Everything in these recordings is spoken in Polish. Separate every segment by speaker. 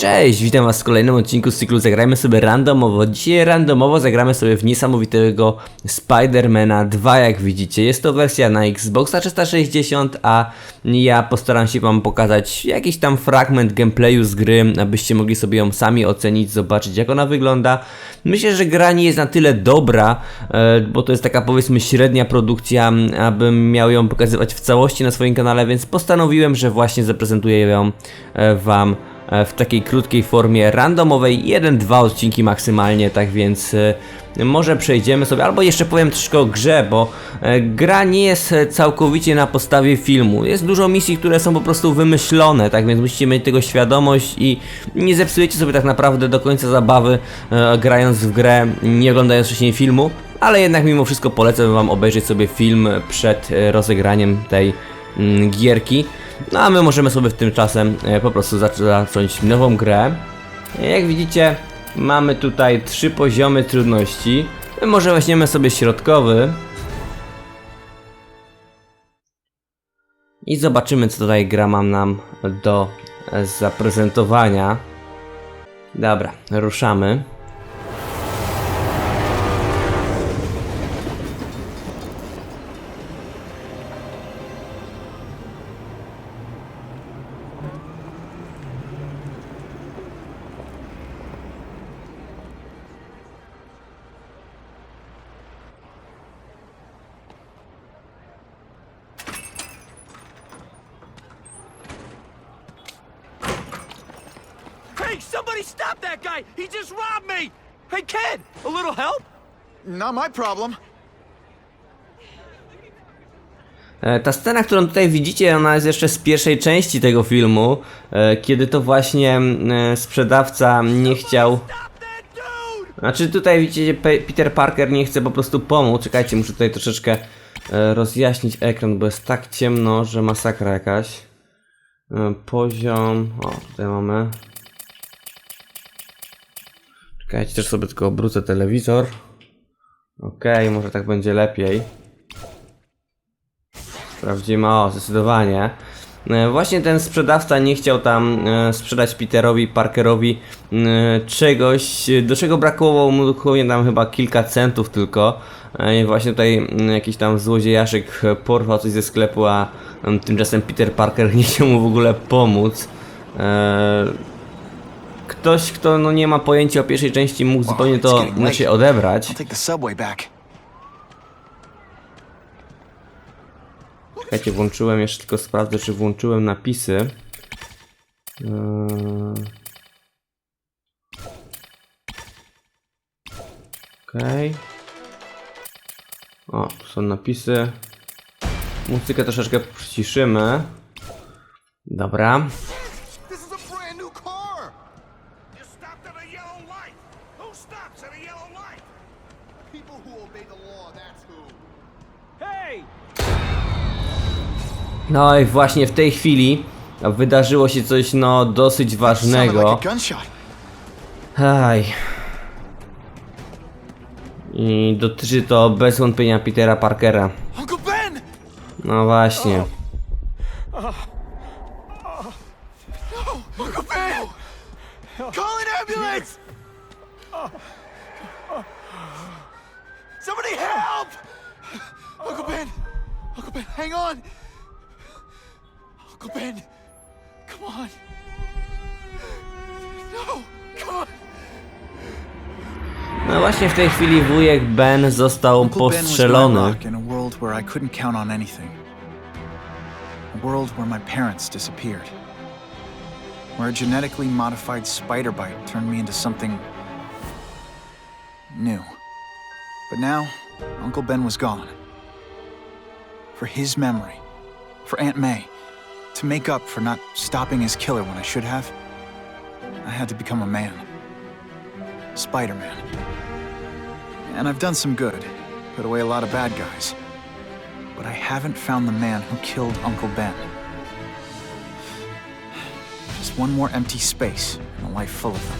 Speaker 1: Cześć, witam was w kolejnym odcinku z cyklu Zagrajmy sobie randomowo. Dzisiaj randomowo zagramy sobie w niesamowitego Spidermana 2, jak widzicie. Jest to wersja na Xboxa 360, a ja postaram się wam pokazać jakiś tam fragment gameplayu z gry, abyście mogli sobie ją sami ocenić, zobaczyć jak ona wygląda. Myślę, że gra nie jest na tyle dobra, e, bo to jest taka powiedzmy średnia produkcja, abym miał ją pokazywać w całości na swoim kanale, więc postanowiłem, że właśnie zaprezentuję ją e, wam w takiej krótkiej formie randomowej, jeden, dwa odcinki maksymalnie, tak więc e, może przejdziemy sobie, albo jeszcze powiem troszkę o grze, bo e, gra nie jest e, całkowicie na podstawie filmu. Jest dużo misji, które są po prostu wymyślone, tak więc musicie mieć tego świadomość i nie zepsujecie sobie tak naprawdę do końca zabawy e, grając w grę, nie oglądając wcześniej filmu. Ale jednak mimo wszystko polecam wam obejrzeć sobie film przed e, rozegraniem tej mm, gierki. No a my możemy sobie w tym czasem e, po prostu zac- zacząć nową grę. Jak widzicie, mamy tutaj trzy poziomy trudności. My może weźmiemy sobie środkowy. I zobaczymy, co tutaj gra mam nam do e, zaprezentowania. Dobra, ruszamy.
Speaker 2: Hey, somebody stop that guy! He just robbed me! Hey, kid, a little help?
Speaker 3: Not my problem.
Speaker 1: E, Ta scena, którą tutaj widzicie, ona jest jeszcze z pierwszej części tego filmu, e, kiedy to właśnie e, sprzedawca nie chciał.
Speaker 2: Stop that dude!
Speaker 1: Znaczy tutaj widzicie, Pe- Peter Parker nie chce po prostu pomóc. Czekajcie, muszę tutaj troszeczkę rozjaśnić ekran, bo jest tak ciemno, że masakra jakaś. Poziom. O, tutaj mamy. Czekajcie, też sobie tylko obrócę telewizor. Okej, może tak będzie lepiej. Sprawdzimy, o, zdecydowanie. E, Właśnie ten sprzedawca nie chciał tam e, sprzedać Peterowi Parkerowi e, czegoś, do czego brakowało mu dosłownie tam chyba kilka centów tylko. I właśnie tutaj jakiś tam złodziejaszek porwał coś ze sklepu, a em, tymczasem Peter Parker nie chciał mu w ogóle pomóc. Ktoś, kto no, nie ma pojęcia o pierwszej części mógł zupełnie to znaczy odebrać. Czekajcie, włączyłem, jeszcze tylko sprawdzę, czy włączyłem napisy. Eee... Okej. O, tu są napisy. Muzykę troszeczkę przyciszymy. Dobra.
Speaker 3: This is a brand new car.
Speaker 2: You stopped at a yellow light! Who stops at a yellow light?
Speaker 3: People who obey the law, that's who.
Speaker 2: Hey!
Speaker 1: No i właśnie w tej chwili wydarzyło się coś no dosyć ważnego. Aj. I dotyczy to bez wątpienia Petera Parkera. No właśnie.
Speaker 3: No! Uncle
Speaker 1: właśnie w tej chwili wujek Ben został
Speaker 3: Uncle Ben was my
Speaker 1: postrzelony.
Speaker 3: in a world where I couldn't count on anything. A world where my parents disappeared. Where a genetically modified spider bite turned me into something new. But now, Uncle Ben was gone. For his memory, for Aunt May, to make up for not stopping his killer when I should have, I had to become a man. Spider Man. And I've done some good, put away a lot of bad guys. But I haven't found the man who killed Uncle Ben. Just one more empty space in a life full of them.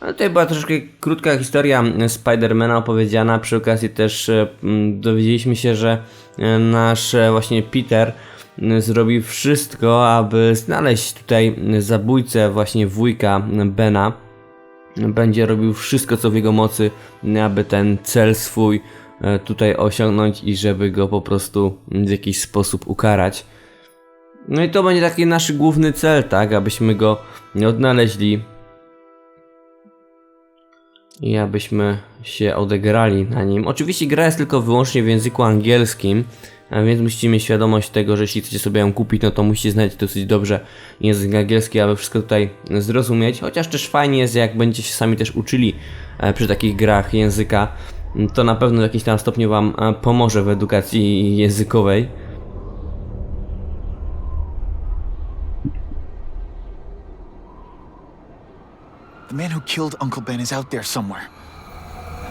Speaker 1: Ale tutaj była troszkę krótka historia Spidermana opowiedziana. Przy okazji też e, dowiedzieliśmy się, że e, nasz e, właśnie Peter mm, zrobi wszystko, aby znaleźć tutaj zabójcę właśnie wujka Bena. Będzie robił wszystko co w jego mocy, aby ten cel swój e, tutaj osiągnąć i żeby go po prostu w jakiś sposób ukarać. No i to będzie taki nasz główny cel, tak? Abyśmy go odnaleźli i abyśmy się odegrali na nim. Oczywiście gra jest tylko wyłącznie w języku angielskim, więc musicie mieć świadomość tego, że jeśli chcecie sobie ją kupić, no to musicie znać dosyć dobrze język angielski, aby wszystko tutaj zrozumieć. Chociaż też fajnie jest, jak będziecie się sami też uczyli e, przy takich grach języka, to na pewno w jakimś tam stopniu Wam e, pomoże w edukacji językowej.
Speaker 3: The man who killed Uncle Ben is out there somewhere.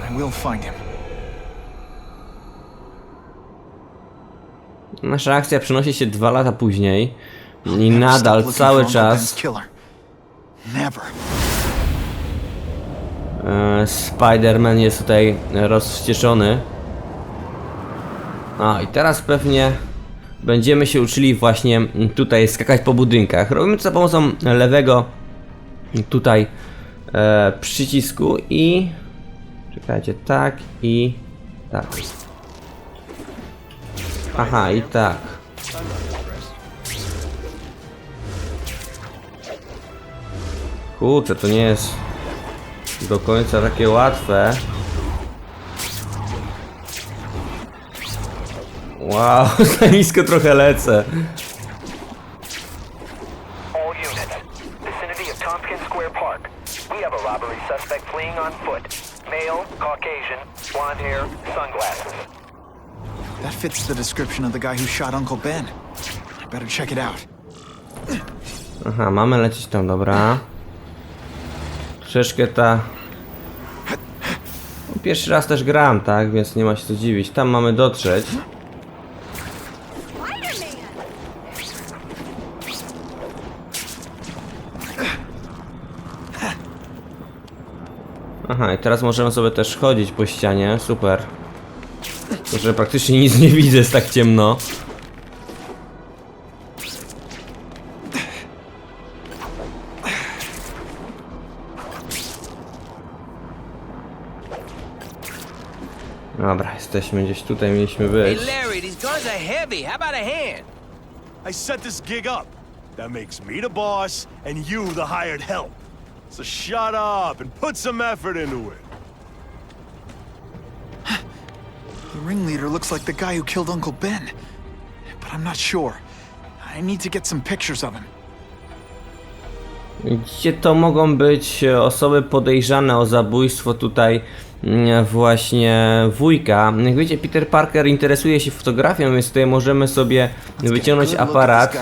Speaker 3: I will find him.
Speaker 1: Nasza akcja przenosi się dwa lata później i nadal cały czas e, Spider-Man jest tutaj rozwścieczony. A i teraz pewnie będziemy się uczyli właśnie tutaj skakać po budynkach. Robimy to za pomocą lewego tutaj e, przycisku i czekajcie, tak i tak. Aha, i tak. Kurczę, to nie jest do końca takie łatwe. Wow, za nisko trochę lecę.
Speaker 3: Fits the description of the guy who shot Uncle Ben. I better check it out.
Speaker 1: Aha, mamy lecieć tam, dobra. Troszeczkę ta... No, Pierwszy raz też gram, tak? Więc nie ma się co dziwić. Tam mamy dotrzeć. Aha, i teraz możemy sobie też chodzić po ścianie. Super. Że praktycznie nic nie widzę, jest tak ciemno. Dobra, jesteśmy gdzieś tutaj, mieliśmy
Speaker 2: Hey,
Speaker 1: być.
Speaker 2: Larry, these guns are heavy. How about a hand?
Speaker 4: I set this gig up. That makes me the boss and you the hired help. So shut up and put some effort into it.
Speaker 3: The ringleader looks like the guy who killed Uncle Ben. But I'm not sure. I need to get some pictures of him.
Speaker 1: Gdzie to mogą być e, osoby podejrzane o zabójstwo tutaj mm, właśnie wujka. Jak wiecie, Peter Parker interesuje się fotografią, więc tutaj możemy sobie wyciągnąć aparat,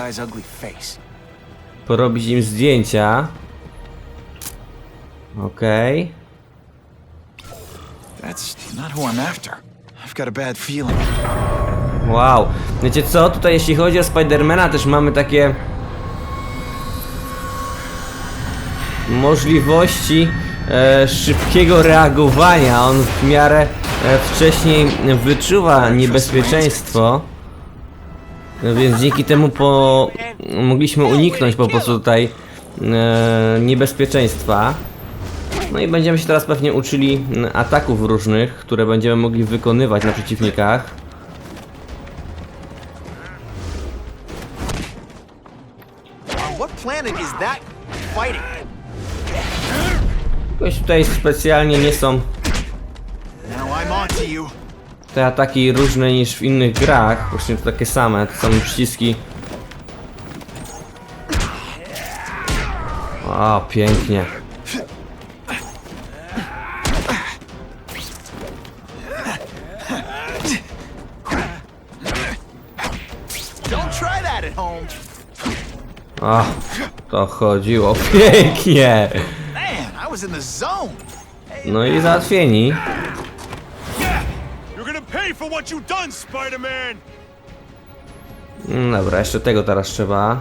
Speaker 1: porobić im zdjęcia. Okej.
Speaker 3: That's not who I'm after.
Speaker 1: Wow. Wiecie co? Tutaj jeśli chodzi o Spidermana też mamy takie możliwości e, szybkiego reagowania. On w miarę e, wcześniej wyczuwa niebezpieczeństwo. No Więc dzięki temu po, mogliśmy uniknąć po prostu tutaj e, niebezpieczeństwa. No i będziemy się teraz pewnie uczyli m, ataków różnych, które będziemy mogli wykonywać na przeciwnikach. Jakoś tutaj specjalnie nie są te ataki różne niż w innych grach. Właśnie to takie same, te same przyciski. O, pięknie. O, to chodziło pięknie. No i załatwieni. Mm, Dobra, jeszcze tego teraz trzeba.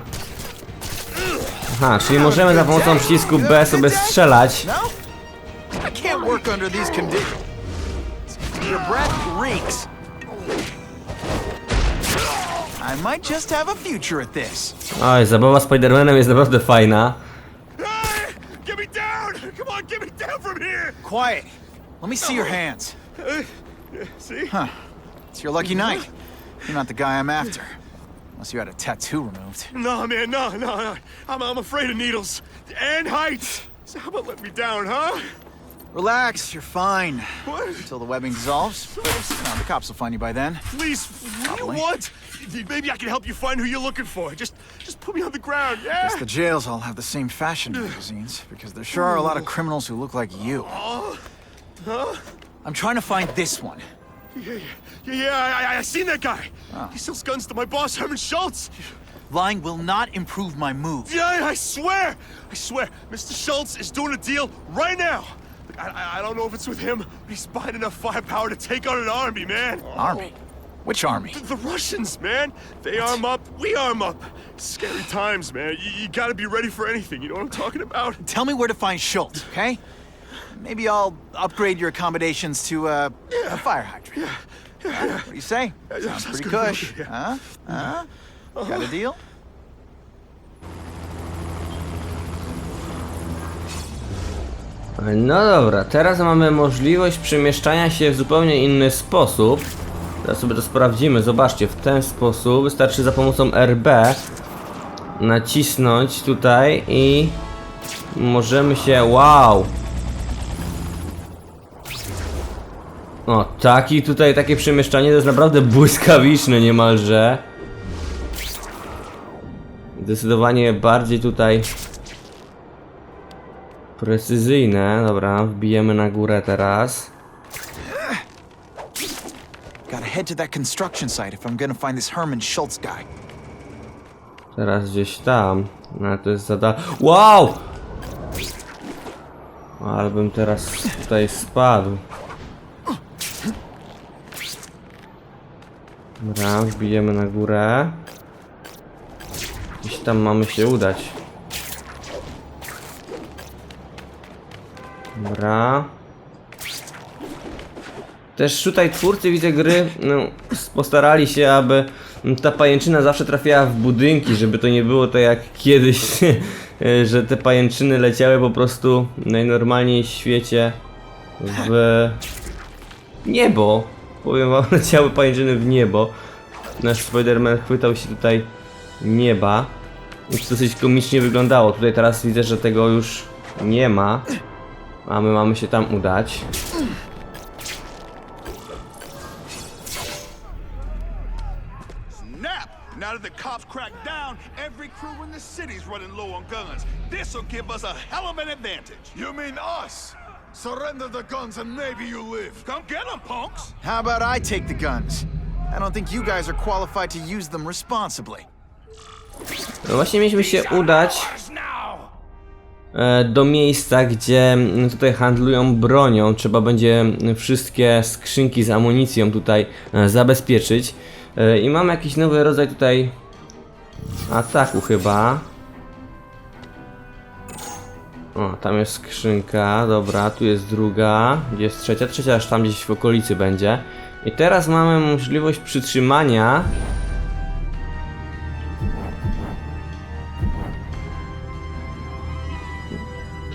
Speaker 1: Aha, czyli możemy za pomocą przycisku B sobie strzelać.
Speaker 3: No? I can't work under these conditions. Your breath reeks. I might just have a future at this.
Speaker 1: Oj, zabawa Spidermanem jest naprawdę fajna.
Speaker 4: Hey! Get me down! Come on, get me down from here!
Speaker 3: Quiet. Let me see your hands.
Speaker 4: See?
Speaker 3: Huh. It's your lucky night. You're not the guy I'm after. Unless you had a tattoo removed.
Speaker 4: No, man, no, no, no. I'm, I'm afraid of needles and heights. So how about let me down, huh?
Speaker 3: Relax, you're fine.
Speaker 4: What?
Speaker 3: Until the webbing dissolves. No, the cops will find you by then.
Speaker 4: Please,
Speaker 3: Probably.
Speaker 4: what? Maybe I can help you find who you're looking for. Just, just put me on the ground, yeah?
Speaker 3: Guess the jails all have the same fashion magazines, because there sure are a lot of criminals who look like you. I'm trying to find this one.
Speaker 4: Yeah, yeah, yeah, yeah I, I, I seen that guy. Ah. He sells guns to my boss, Herman Schultz.
Speaker 3: Lying will not improve my move.
Speaker 4: Yeah, I swear, I swear, Mr. Schultz is doing a deal right now. Look, I, I, I don't know if it's with him, but he's buying enough firepower to take on an army, man.
Speaker 3: Army? Which army?
Speaker 4: The, the Russians, man. They arm up, we arm up. Scary times, man. You, you gotta be ready for anything. You know what I'm talking about?
Speaker 3: Tell me where to find Schultz, okay? Maybe I'll upgrade your accommodations to uh, a fire hydrant. Huh? What do you say?
Speaker 4: Yeah,
Speaker 3: Sounds
Speaker 4: sounds
Speaker 3: pretty
Speaker 4: good,
Speaker 3: cush.
Speaker 4: yeah.
Speaker 3: Huh? Huh? Got a deal?
Speaker 1: No dobra, teraz mamy możliwość przemieszczania się w zupełnie inny sposób. Teraz sobie to sprawdzimy. Zobaczcie, w ten sposób wystarczy za pomocą RB nacisnąć tutaj i możemy się. Wow! O, taki tutaj, takie przemieszczanie to jest naprawdę błyskawiczne niemalże. Zdecydowanie bardziej tutaj precyzyjne. Dobra, wbijemy na górę teraz.
Speaker 3: Head to that construction site if I'm gonna find this Herman Schultz guy.
Speaker 1: Teraz gdzieś tam. No to jest zada... Wow! Ale bym teraz tutaj spadł. Dobra, wbijemy na górę. Gdzieś tam mamy się udać. Dobra. Też tutaj twórcy widzę gry no, postarali się, aby ta pajęczyna zawsze trafiała w budynki, żeby to nie było tak jak kiedyś, że te pajęczyny leciały po prostu najnormalniej w świecie w niebo. Powiem wam, leciały pajęczyny w niebo. Nasz Spider-Man chwytał się tutaj nieba. I to dosyć komicznie wyglądało. Tutaj teraz widzę, że tego już nie ma. A my mamy się tam udać.
Speaker 5: Cracked down, every crew in the city's running low on guns. This'll give us a hell of an advantage.
Speaker 4: You mean us? Surrender the guns and maybe you live.
Speaker 5: Come get 'em, punks!
Speaker 3: How about I take the guns? I don't think you guys are qualified to use them responsibly.
Speaker 1: No właśnie mieliśmy się udać e, do miejsca, gdzie mm, tutaj handlują bronią. Trzeba będzie mm, wszystkie skrzynki z amunicją tutaj e, zabezpieczyć. E, I mamy jakiś nowy rodzaj tutaj ataku chyba. O, tam jest skrzynka, dobra, tu jest druga, gdzie jest trzecia, trzecia aż tam gdzieś w okolicy będzie. I teraz mamy możliwość przytrzymania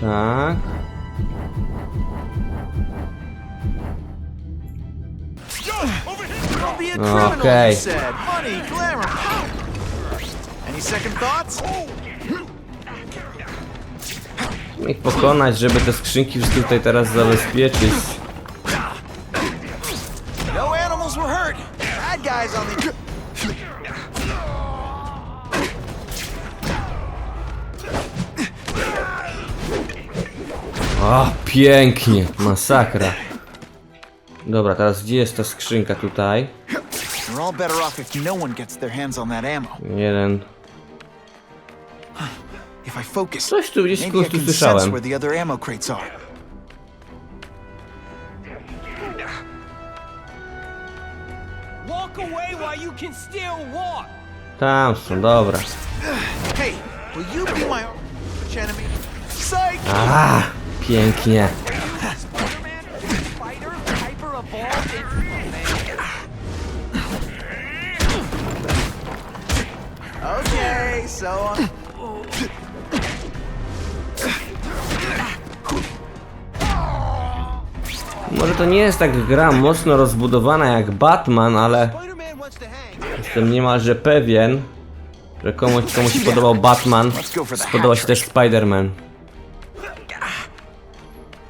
Speaker 1: Tak.
Speaker 3: A criminal,
Speaker 1: Okay.
Speaker 3: Second thoughts?
Speaker 1: ich pokonać, żeby te skrzynki wszystkie tutaj teraz zabezpieczyć.
Speaker 3: No animals were hurt. Bad guys on the...
Speaker 1: O, pięknie, masakra. Dobra, teraz gdzie jest ta skrzynka tutaj?
Speaker 3: We're all better off if no one gets their hands on that ammo.
Speaker 1: Jeden.
Speaker 3: If I focus,
Speaker 1: Coś tu gdzieś
Speaker 3: maybe I
Speaker 1: tu
Speaker 3: can sense
Speaker 1: słyszałem.
Speaker 3: where the other ammo crates are.
Speaker 2: Walk away while you can still walk.
Speaker 1: Tam są, dobra.
Speaker 3: Hey, will you be my arch enemy? Psych!
Speaker 1: A, pięknie.
Speaker 2: Spider-Man, fighter, hyper evolved.
Speaker 3: Okay, so. um,
Speaker 1: Może to nie jest tak gra mocno rozbudowana jak Batman, ale jestem niemalże pewien, że komuś, komuś się podobał Batman, spodoba się też Spider-Man.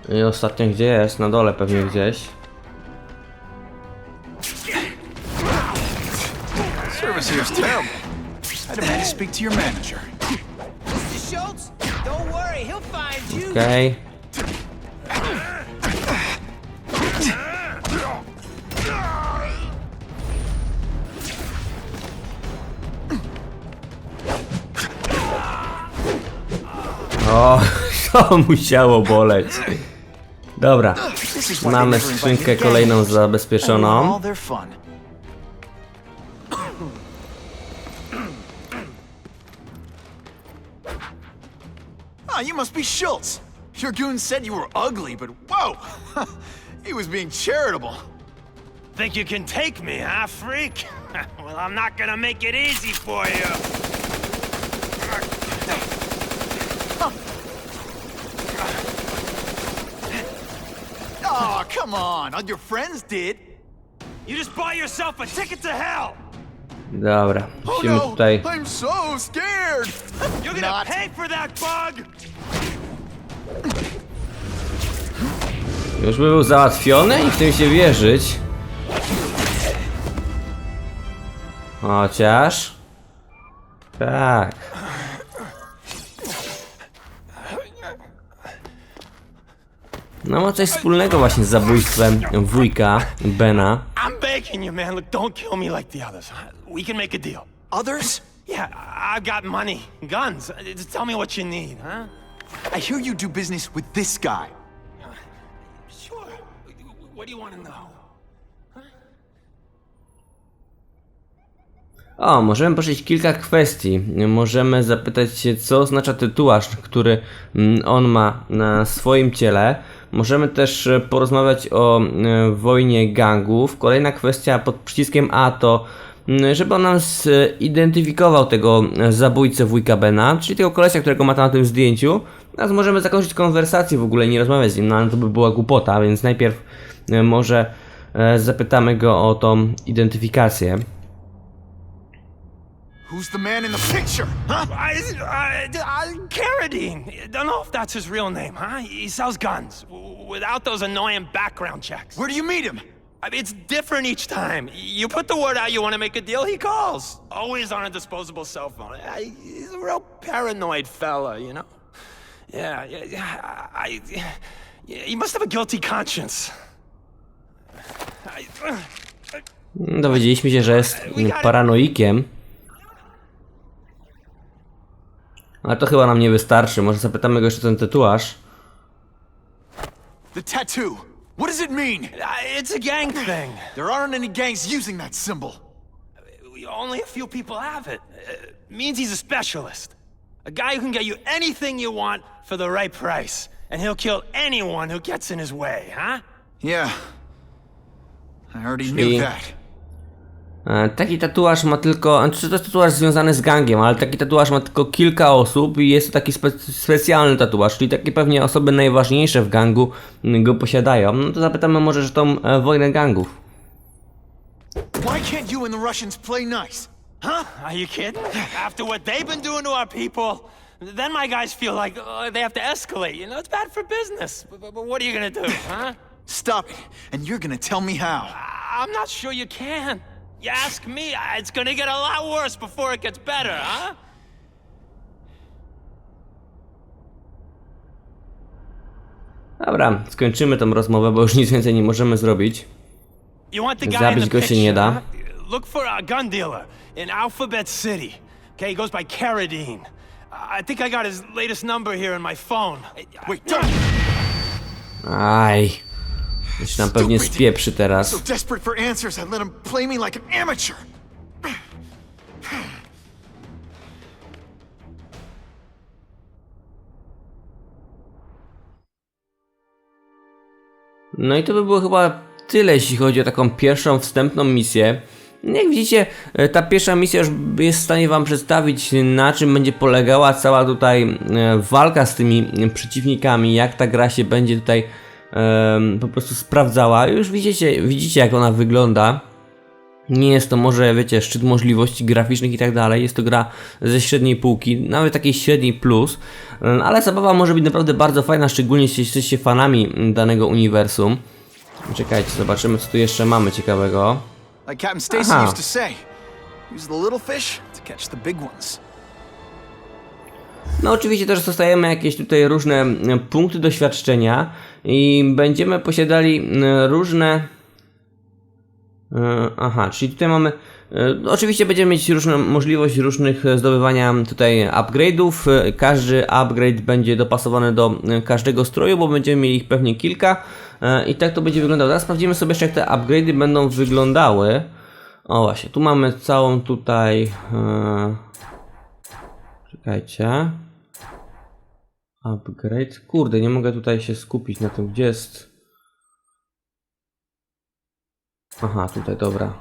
Speaker 1: I ostatnio gdzie jest? Na dole pewnie gdzieś.
Speaker 3: Service here is terrible. I demand to speak to your manager.
Speaker 2: Mr. Schultz, don't worry, he'll find you.
Speaker 1: Okej. O, to musiało boleć. Dobra, mamy skrzynkę kolejną zabezpieczoną.
Speaker 3: Ah, you must be Schultz. Your goon said you were ugly, but whoa! he was being charitable.
Speaker 2: Think you can take me, huh, freak? well, I'm not gonna make it easy for you.
Speaker 3: Oh, come on. All your friends did.
Speaker 2: You just bought yourself a ticket to hell.
Speaker 1: Dobra,
Speaker 3: Oh
Speaker 1: musimy
Speaker 3: no!
Speaker 1: tutaj...
Speaker 3: I'm so scared.
Speaker 2: You're gonna
Speaker 3: Not.
Speaker 2: pay for that bug.
Speaker 1: Już by był załatwiony i chcę mi się wierzyć. Chociaż... Tak. No ma coś wspólnego właśnie z zabójstwem wujka Bena.
Speaker 2: I'm begging you, man. Look, don't kill me like the others. We can make a deal.
Speaker 3: Others?
Speaker 2: Yeah, I've got money, guns. Just tell me what you need, huh?
Speaker 3: I hear you do business with this guy.
Speaker 2: Sure. What do you want to know?
Speaker 1: O, możemy poruszyć kilka kwestii. Możemy zapytać się, co oznacza tatuaż, który mm, on ma na swoim ciele. Możemy też e, porozmawiać o e, wojnie gangów. Kolejna kwestia pod przyciskiem A to, żeby on nam zidentyfikował tego e, zabójcę wujka Bena, czyli tego kolesia, którego ma tam na tym zdjęciu. Teraz możemy zakończyć konwersację w ogóle, nie rozmawiać z nim, no ale to by była głupota, więc najpierw może zapytamy go o tą identyfikację.
Speaker 3: Who's the man in the picture? Huh?
Speaker 2: I, uh, uh, I, I, Carradine. Don't know if that's his real name, huh? He sells guns w- without those annoying background checks.
Speaker 3: Where do you meet him?
Speaker 2: I mean, it's different each time. You put the word out you want to make a deal, he calls. Always on a disposable cell phone. I, he's a real paranoid fella, you know? Yeah, yeah, yeah. I, yeah, he must have a guilty conscience. I,
Speaker 1: Dowiedzieliśmy się, że jest paranoikiem. Ale to chyba nam nie wystarczy. Może zapytamy go jeszcze o ten tatuaż.
Speaker 3: The tattoo. What does it mean?
Speaker 2: Uh, it's a gang thing.
Speaker 3: There aren't any gangs using that symbol.
Speaker 2: Only a few people have it. It means he's a specialist. A guy who can get you anything you want for the right price. And he'll kill anyone who gets in his way, huh?
Speaker 3: Yeah. I already knew that.
Speaker 1: E, Taki tatuaż ma tylko. Znaczy to jest tatuaż związany z gangiem, ale taki tatuaż ma tylko kilka osób i jest to taki spe specjalny tatuaż, czyli takie pewnie osoby najważniejsze w gangu mm, go posiadają. No to zapytamy może, że tą e, wojnę gangów.
Speaker 3: Why can't you and the Russians play nice?
Speaker 2: Huh? Are you kidding? After what they've been doing to our people, then my guys feel like uh, they have to escalate. You know, it's bad for business. But, but, what are you gonna do, huh?
Speaker 3: Stop it, and you're gonna tell me how.
Speaker 2: I- I'm not sure you can. You ask me, it's gonna get a lot worse before it gets better, huh?
Speaker 1: Dobra, skończymy tą rozmowę, bo już nic więcej nie możemy zrobić.
Speaker 2: You want the guy
Speaker 1: Zabić
Speaker 2: the
Speaker 1: go się
Speaker 2: picture,
Speaker 1: nie da.
Speaker 2: huh? Look for a gun dealer in Alphabet City. Okay, he goes by Carradine. I think I got his latest number here in my phone.
Speaker 3: Wait, don't.
Speaker 1: Aj. Się nam pewnie spieprzy teraz. No i to by było chyba tyle, jeśli chodzi o taką pierwszą wstępną misję. Jak widzicie, e, ta pierwsza misja już jest w stanie Wam przedstawić, na czym będzie polegała cała tutaj e, walka z tymi e, przeciwnikami, jak ta gra się będzie tutaj po prostu sprawdzała. Już widzicie, widzicie jak ona wygląda. Nie jest to może, wiecie, szczyt możliwości graficznych i tak dalej. Jest to gra ze średniej półki, nawet takiej średniej plus, ale zabawa może być naprawdę bardzo fajna, szczególnie jeśli jesteście fanami danego uniwersum. Czekajcie, zobaczymy co tu jeszcze mamy ciekawego. Aha. No oczywiście też dostajemy jakieś tutaj różne m, punkty doświadczenia i będziemy posiadali m, różne... E, Aha, czyli tutaj mamy... e, Oczywiście będziemy mieć różną możliwość różnych e, zdobywania tutaj upgrade'ów. E, Każdy upgrade będzie dopasowany do e, każdego stroju, bo będziemy mieli ich pewnie kilka. E, I tak to będzie wyglądało. Teraz sprawdzimy sobie jeszcze jak te upgrade'y będą wyglądały. O właśnie, tu mamy całą tutaj... Czekajcie. Upgrade. Kurde, nie mogę tutaj się skupić na tym, gdzie jest. Aha, tutaj, dobra.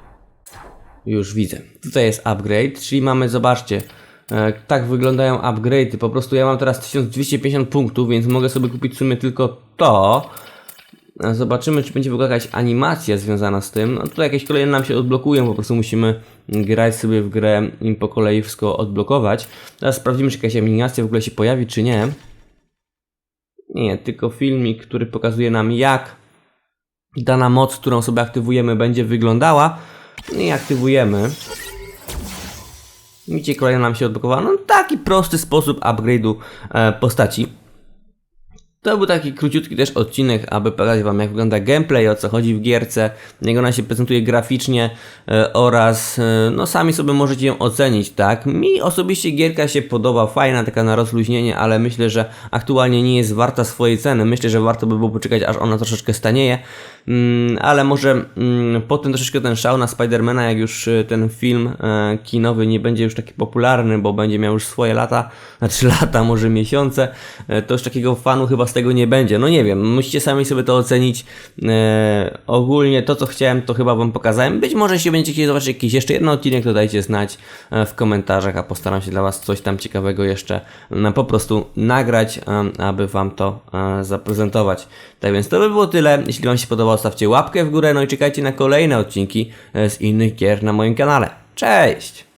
Speaker 1: Już widzę. Tutaj jest upgrade, czyli mamy, zobaczcie, e, tak wyglądają upgrade'y. Po prostu ja mam teraz 1250 punktów, więc mogę sobie kupić w sumie tylko to. E, Zobaczymy, czy będzie w ogóle jakaś animacja związana z tym. No tutaj jakieś kolejne nam się odblokują, po prostu musimy grać sobie w grę i po kolei wszystko odblokować. Teraz sprawdzimy, czy jakaś animacja w ogóle się pojawi, czy nie. Nie, tylko filmik, który pokazuje nam jak dana moc, którą sobie aktywujemy, będzie wyglądała. No i aktywujemy. Widzicie, kolejna nam się odblokowała. No taki prosty sposób upgrade'u e, postaci. To był taki króciutki też odcinek, aby pokazać Wam jak wygląda gameplay, o co chodzi w gierce, jak ona się prezentuje graficznie e, oraz e, no sami sobie możecie ją ocenić, tak? Mi osobiście gierka się podoba, fajna, taka na rozluźnienie, ale myślę, że aktualnie nie jest warta swojej ceny. Myślę, że warto by było poczekać, aż ona troszeczkę stanieje, ale może mm, potem troszeczkę ten szał na Spidermana, jak już e, ten film e, kinowy nie będzie już taki popularny, bo będzie miał już swoje lata, znaczy lata, może miesiące, e, to już takiego fanu chyba z tego nie będzie. No nie wiem, musicie sami sobie to ocenić. E, ogólnie to, co chciałem, to chyba Wam pokazałem. Być może jeśli będziecie chcieli zobaczyć jakiś jeszcze jeden odcinek, to dajcie znać w komentarzach, a postaram się dla Was coś tam ciekawego jeszcze e, po prostu nagrać, aby Wam to zaprezentować. Tak więc to by było tyle. Jeśli Wam się podobało, stawcie łapkę w górę, no i czekajcie na kolejne odcinki e, z innych gier na moim kanale. Cześć!